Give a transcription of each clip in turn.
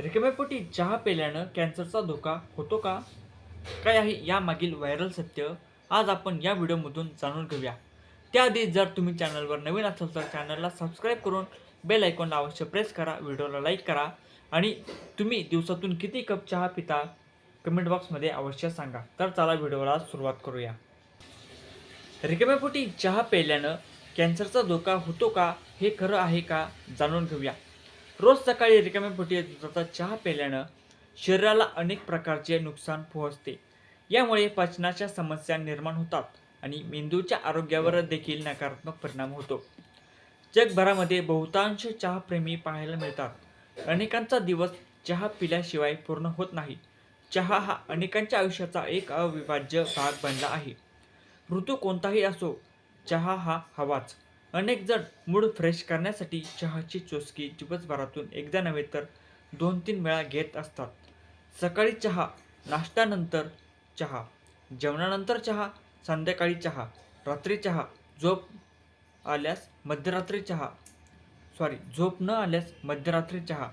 रिकाम्यापोटी चहा पेल्यानं कॅन्सरचा धोका होतो का? काय आहे यामागील व्हायरल सत्य? आज आपण या व्हिडिओमधून जाणून घेऊया. त्याआधी जर तुम्ही चॅनलवर नवीन असाल तर चॅनलला सबस्क्राईब करून बेल आयकॉनला अवश्य प्रेस करा व्हिडिओला लाईक करा आणि तुम्ही दिवसातून किती कप चहा पिता? कमेंट बॉक्समध्ये अवश्य सांगा. तर चला व्हिडिओला सुरुवात करूया. रिकाम्यापोटी चहा प्यायल्यानं कॅन्सरचा धोका होतो का? हे खरं आहे का? जाणून घेऊया. रोज सकाळी रिकाम्या पोटी दुधाचा चहा प्यायल्यानं शरीराला अनेक प्रकारचे नुकसान पोहोचते. यामुळे पचनाच्या समस्या निर्माण होतात आणि मेंदूच्या आरोग्यावर देखील नकारात्मक परिणाम होतो. जगभरामध्ये बहुतांश चहाप्रेमी पाहायला मिळतात. अनेकांचा दिवस चहा पिल्याशिवाय पूर्ण होत नाही. चहा हा अनेकांच्या आयुष्याचा एक अविभाज्य भाग बनला आहे. ऋतू कोणताही असो चहा हा हवाच. अनेक जण मूड फ्रेश करण्यासाठी चहाची चुस्की दिवसभरातून एकदा नव्हे तर दोन तीन वेळा घेत असतात. सकाळी चहा नाश्त्यानंतर चहा जेवणानंतर चहा संध्याकाळी चहा रात्री चहा झोप आल्यास मध्यरात्री चहा सॉरी झोप न आल्यास मध्यरात्री चहा.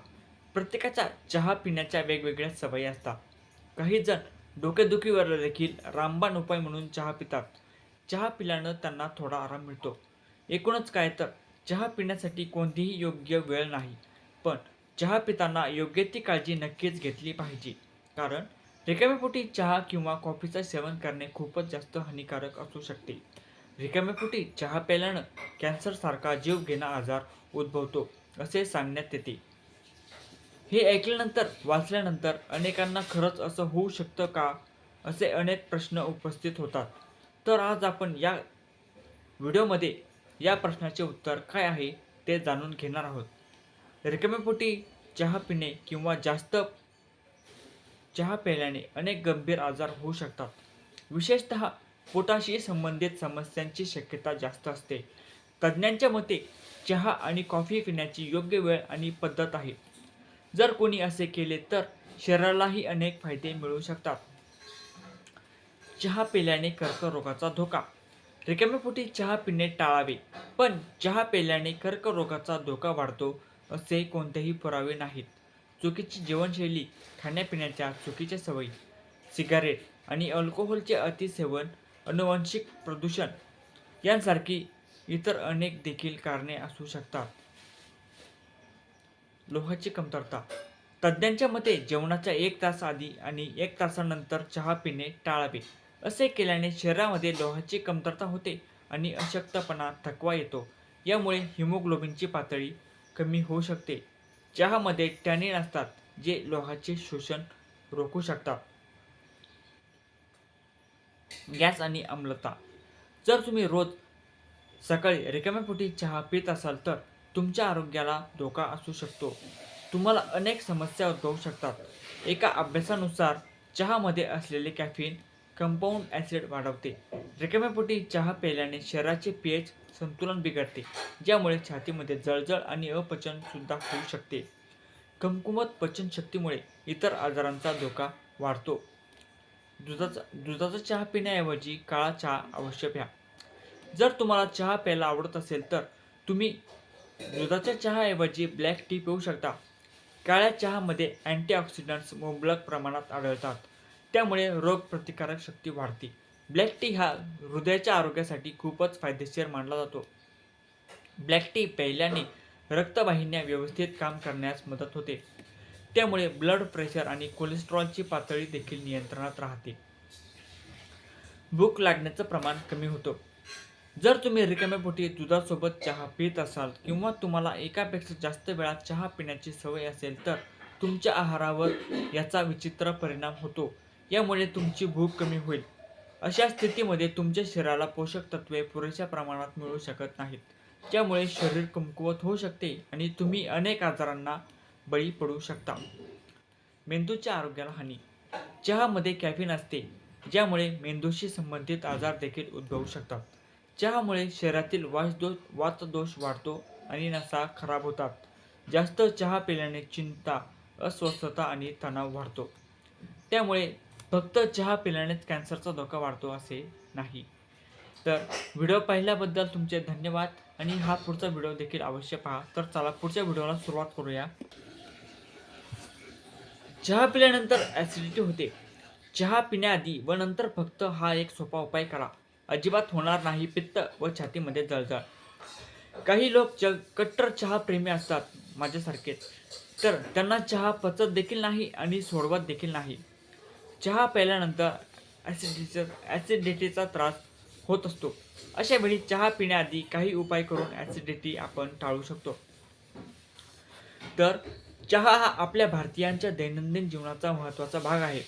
प्रत्येकाच्या चहा पिण्याच्या वेगवेगळ्या सवयी असतात. काही जण डोकेदुखीवर देखील रामबाण उपाय म्हणून चहा पितात. चहा पिल्यानं त्यांना थोडा आराम मिळतो. एकूणच काय तर चहा पिण्यासाठी कोणतीही योग्य वेळ नाही पण चहा पिताना योग्य ती काळजी नक्कीच घेतली पाहिजे. कारण रिकाम्यापोटी चहा किंवा कॉफीचं सेवन करणे खूपच जास्त हानिकारक असू शकते. रिकाम्यापोटी चहा प्यायल्यानं कॅन्सरसारखा जीव घेणा आजार उद्भवतो असे सांगण्यात येते. हे ऐकल्यानंतर वाचल्यानंतर अनेकांना खरंच असं होऊ शकतं का असे अनेक प्रश्न उपस्थित होतात. तर आज आपण या व्हिडिओमध्ये या प्रश्नाचे उत्तर काय आहे ते जाणून घेणार आहोत. रिकाम्यापोटी चहा पिणे किंवा जास्त चहा प्यायल्याने अनेक गंभीर आजार होऊ शकतात. विशेषतः पोटाशी संबंधित समस्यांची शक्यता जास्त असते. तज्ज्ञांच्या मते चहा आणि कॉफी पिण्याची योग्य वेळ आणि पद्धत आहे. जर कोणी असे केले तर शरीरालाही अनेक फायदे मिळू शकतात. चहा पिल्याने कर्करोगाचा धोका रिकाम्यापोटी चहा पिणे टाळावे. पण चहा पिल्याने कर्करोगाचा धोका वाढतो असे कोणतेही पुरावे नाहीत. चुकीची जीवनशैली खाण्यापिण्याच्या चुकीच्या सवयी सिगारेट आणि अल्कोहोलचे अतिसेवन अनुवांशिक प्रदूषण यांसारखी इतर अनेक देखील कारणे असू शकतात. लोहाची कमतरता तज्ज्ञांच्या मते जेवणाच्या एक तास आधी आणि एक तासानंतर चहा पिणे टाळावे. असे केल्याने शरीरामध्ये लोहाची कमतरता होते आणि अशक्तपणा थकवा येतो. यामुळे हिमोग्लोबिनची पातळी कमी होऊ शकते. चहामध्ये टॅनिन असतात जे लोहाचे शोषण रोखू शकतात. गॅस आणि आम्लता. जर तुम्ही रोज सकाळी रिकाम्या पोटी चहा पित असाल तर तुमच्या आरोग्याला धोका असू शकतो. तुम्हाला अनेक समस्या उद्भवू शकतात. एका अभ्यासानुसार चहामध्ये असलेले कॅफिन कंपाऊंड ॲसिड वाढवते. रिकाम्यापोटी चहा प्यायल्याने शरीराचे पीएच संतुलन बिघडते ज्यामुळे छातीमध्ये जळजळ आणि अपचनसुद्धा होऊ शकते. कमकुमत पचनशक्तीमुळे इतर आजारांचा धोका वाढतो. दुधाचा दुधाचा चहा पिण्याऐवजी काळा चहा अवश्य प्या. जर तुम्हाला चहा प्यायला आवडत असेल तर तुम्ही दुधाच्या चहाऐवजी ब्लॅक टी पिऊ शकता. काळ्या चहामध्ये अँटीऑक्सिडंट्स मुबलक प्रमाणात आढळतात. त्यामुळे रोगप्रतिकारक शक्ती वाढते. ब्लॅक टी हा हृदयाच्या आरोग्यासाठी खूपच फायदेशीर मानला जातो. ब्लॅक टी प्यायल्याने रक्तवाहिन्या व्यवस्थित काम करण्यास मदत होते. त्यामुळे ब्लड प्रेशर आणि कोलेस्ट्रॉलची पातळी देखील नियंत्रणात राहते. भूक लागण्याचं प्रमाण कमी होतं. जर तुम्ही रिकाम्या पोटी दुधासोबत चहा पित असाल किंवा तुम्हाला एकापेक्षा जास्त वेळा चहा पिण्याची सवय असेल तर तुमच्या आहारावर याचा विचित्र परिणाम होतो. यामुळे तुमची भूक कमी होईल. अशा स्थितीमध्ये तुमच्या शरीराला पोषक तत्वे पुरेशा प्रमाणात मिळू शकत नाहीत. त्यामुळे शरीर कमकुवत होऊ शकते आणि तुम्ही अनेक आजारांना बळी पडू शकता. मेंदूच्या आरोग्याला हानी. चहामध्ये कॅफिन असते ज्यामुळे मेंदूशी संबंधित आजार देखील उद्भवू शकतात. चहामुळे शरीरातील वासदोष वातदोष वाढतो आणि नसा खराब होतात. जास्त चहा पिल्याने चिंता अस्वस्थता आणि तणाव वाढतो. त्यामुळे फक्त चहा पिल्यानेच कॅन्सरचा धोका वाढतो असे नाही. तर व्हिडिओ पाहिल्याबद्दल तुमचे धन्यवाद आणि हा पुढचा व्हिडिओ देखील अवश्य पहा. तर चला पुढच्या व्हिडिओला सुरुवात करूया. चहा पिल्यानंतर ॲसिडिटी होते. चहा पिण्याआधी व नंतर फक्त हा एक सोपा उपाय करा. अजिबात होणार नाही पित्त व छातीमध्ये जळजळ. काही लोक ज कट्टर चहा प्रेमी असतात माझ्यासारखेच तर त्यांना चहा पचत देखील नाही आणि सोडवत देखील नाही. चहा प्यायल्यानंतर ॲसिडिटीचा ॲसिडिटीचा त्रास होत असतो. अशा वेळी चहा पिण्याआधी काही उपाय करून ॲसिडिटी आपण टाळू शकतो. तर चहा हा आपल्या भारतीयांच्या दैनंदिन जीवनाचा महत्त्वाचा भाग आहे.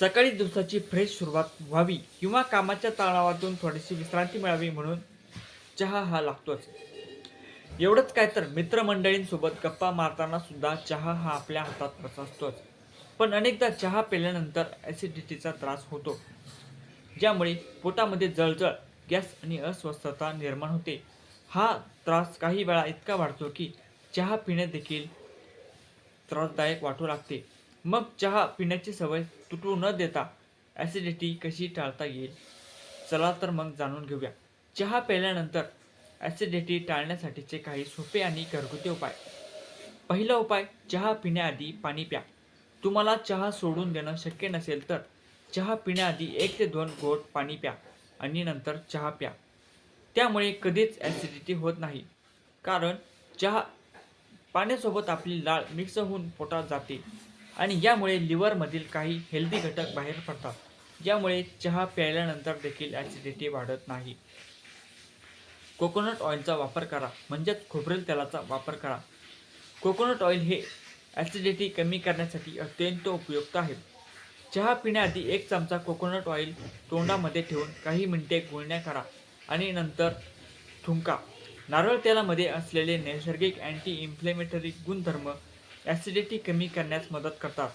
सकाळी दिवसाची फ्रेश सुरुवात व्हावी किंवा कामाच्या तणावातून थोडीशी विश्रांती मिळावी म्हणून चहा हा लागतोच. एवढंच काय तर मित्रमंडळींसोबत गप्पा मारताना सुद्धा चहा हा आपल्या हातात बस असतोच पण अनेकदा चहा पिल्यानंतर ॲसिडिटीचा त्रास होतो. ज्यामुळे पोटामध्ये जळजळ गॅस आणि अस्वस्थता निर्माण होते. हा त्रास काही वेळा इतका वाढतो की चहा पिणे देखील त्रासदायक वाटू लागते. मग चहा पिण्याची सवय तुटू न देता ॲसिडिटी कशी टाळता येईल? चला तर मग जाणून घेऊया. चहा प्यायल्यानंतर ॲसिडिटी टाळण्यासाठीचे काही सोपे आणि घरगुती उपाय. पहिला उपाय चहा पिण्याआधी पाणी प्या. तुम्हाला चहा सोडून देणं शक्य नसेल तर चहा पिण्याआधी एक ते दोन घोट पाणी प्या आणि नंतर चहा प्या. त्यामुळे कधीच ॲसिडिटी होत नाही. कारण चहा पाण्यासोबत आपली लाळ मिक्स होऊन पोटात जाते आणि यामुळे लिव्हरमधील काही हेल्दी घटक बाहेर पडतात. यामुळे चहा प्यायल्यानंतर देखील ॲसिडिटी वाढत नाही. कोकोनट ऑइलचा वापर करा. म्हणजेच खोबरेल तेलाचा वापर करा. कोकोनट ऑइल हे ॲसिडिटी कमी करण्यासाठी अत्यंत उपयुक्त आहे. चहा पिण्याआधी एक चमचा कोकोनट ऑइल तोंडामध्ये ठेवून काही मिनिटे गुळण्या करा आणि नंतर थुंका नारळ तेलामध्ये असलेले नैसर्गिक अँटी इन्फ्लेमेटरी गुणधर्म ॲसिडिटी कमी करण्यास मदत करतात.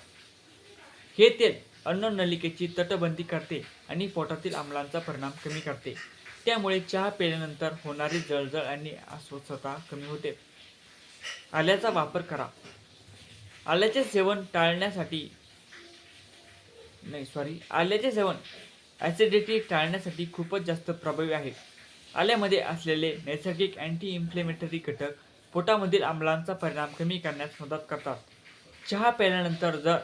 हे तेल अन्ननलिकेची तटबंदी करते आणि पोटातील आम्लांचा परिणाम कमी करते. त्यामुळे चहा पिल्यानंतर होणारी जळजळ आणि अस्वस्थता कमी होते. आल्याचा वापर करा. आल्याचे सेवन टाळण्यासाठी नाही सॉरी आल्याचे सेवन ॲसिडिटी टाळण्यासाठी खूपच जास्त प्रभावी आहे. आल्यामध्ये असलेले नैसर्गिक अँटी इन्फ्लेमेटरी घटक पोटामधील आम्लांचा परिणाम कमी करण्यास मदत करतात. चहा प्यायल्यानंतर जर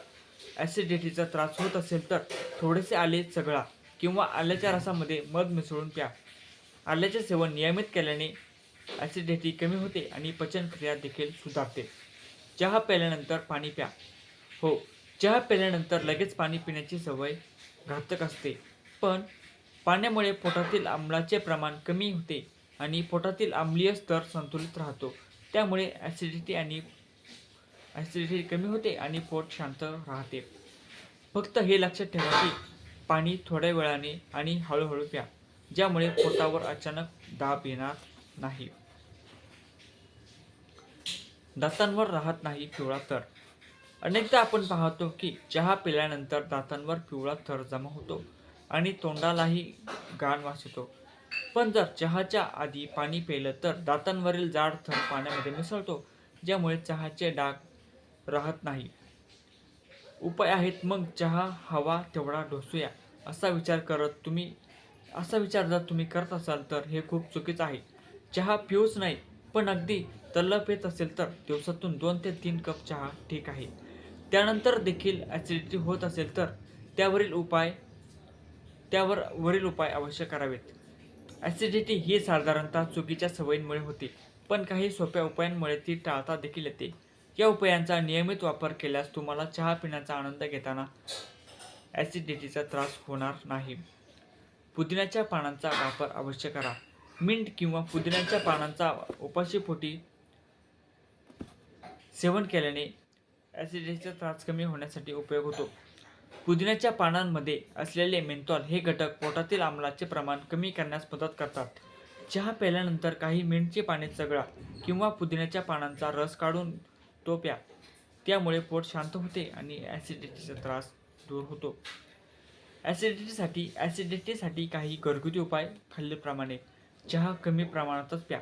ॲसिडिटीचा त्रास होत असेल तर थोडेसे आले चगळा किंवा आल्याच्या रसामध्ये मध मिसळून प्या. आल्याचे सेवन नियमित केल्याने ॲसिडिटी कमी होते आणि पचनक्रिया देखील सुधारते. चहा प्यायल्यानंतर पाणी प्या. हो चहा प्यायल्यानंतर लगेच पाणी पिण्याची सवय घातक असते. पण पाण्यामुळे पोटातील आम्लाचे प्रमाण कमी होते आणि पोटातील आम्लीय स्तर संतुलित राहतो. त्यामुळे ॲसिडिटी आणि ॲसिडिटी कमी होते आणि पोट शांत राहते. फक्त हे लक्षात ठेवा की पाणी थोड्या वेळाने आणि हळूहळू प्या ज्यामुळे पोटावर अचानक दाब येणार नाही. दातांवर राहत नाही पिवळा तर अनेकदा आपण पाहतो की चहा पिल्यानंतर दातांवर पिवळा थर जमा होतो आणि तोंडालाही घाण वास येतो पण जर चहाच्या आधी पाणी प्यायलं तर दातांवरील जाड थर पाण्यामध्ये मिसळतो ज्यामुळे चहाचे डाग राहत नाही. उपाय आहेत मग चहा हवा तेवढा ढोसूया असा विचार करत तुम्ही असा विचार जर तुम्ही करत असाल तर हे खूप चुकीचं आहे. चहा पिऊच नाही पण अगदी तल्लप येत असेल तर दिवसातून दोन ते तीन कप चहा ठीक आहे. त्यानंतर देखील ॲसिडिटी होत असेल तर त्यावरील उपाय त्यावर वरील उपाय अवश्य करावेत. ॲसिडिटी ही साधारणतः चुकीच्या सवयींमुळे होते पण काही सोप्या उपायांमुळे ती टाळता देखील येते. या उपायांचा नियमित वापर केल्यास तुम्हाला चहा पिण्याचा आनंद घेताना ॲसिडिटीचा त्रास होणार नाही. पुदिन्याच्या पानांचा वापर अवश्य करा. मिंट किंवा पुदिन्याच्या पानांचा उपाशीपोटी सेवन केल्याने ॲसिडिटीचा त्रास कमी होण्यासाठी उपयोग होतो. पुदिन्याच्या पानांमध्ये असलेले मेंथॉल हे घटक पोटातील आम्लाचे प्रमाण कमी करण्यास मदत करतात. चहा प्यायल्यानंतर काही मिंटची पाने चगळा किंवा पुदिन्याच्या पानांचा रस काढून तो प्या त्यामुळे पोट शांत होते आणि ॲसिडिटीचा त्रास दूर होतो. ॲसिडिटीसाठी ॲसिडिटीसाठी काही घरगुती उपाय खाल्लेप्रमाणे. चहा कमी प्रमाणातच प्या.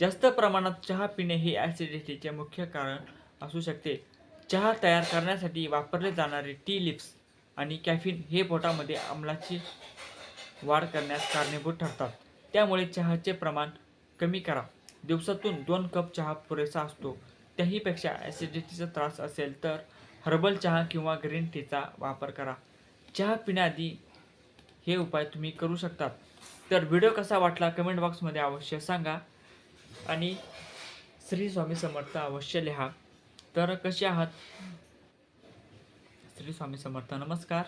जास्त प्रमाणात चहा पिणे हे ॲसिडिटीचे मुख्य कारण असू शकते. चहा तयार करण्यासाठी वापरले जाणारे टी लिप्स आणि कॅफिन हे पोटामध्ये आम्लाची वाढ करण्यास कारणीभूत ठरतात. त्यामुळे चहाचे प्रमाण कमी करा. दिवसातून दोन कप चहा पुरेसा असतो. त्याहीपेक्षा ॲसिडिटीचा त्रास असेल तर हर्बल चहा किंवा ग्रीन टीचा वापर करा. चहा पिण्याआधी हे उपाय तुम्ही करू शकतात. तर व्हिडिओ कसा वाटला कमेंट बॉक्समध्ये अवश्य सांगा. आणि श्री स्वामी समर्थ अवश्य लिहा. तर कसे आहात? श्री स्वामी समर्थ नमस्कार.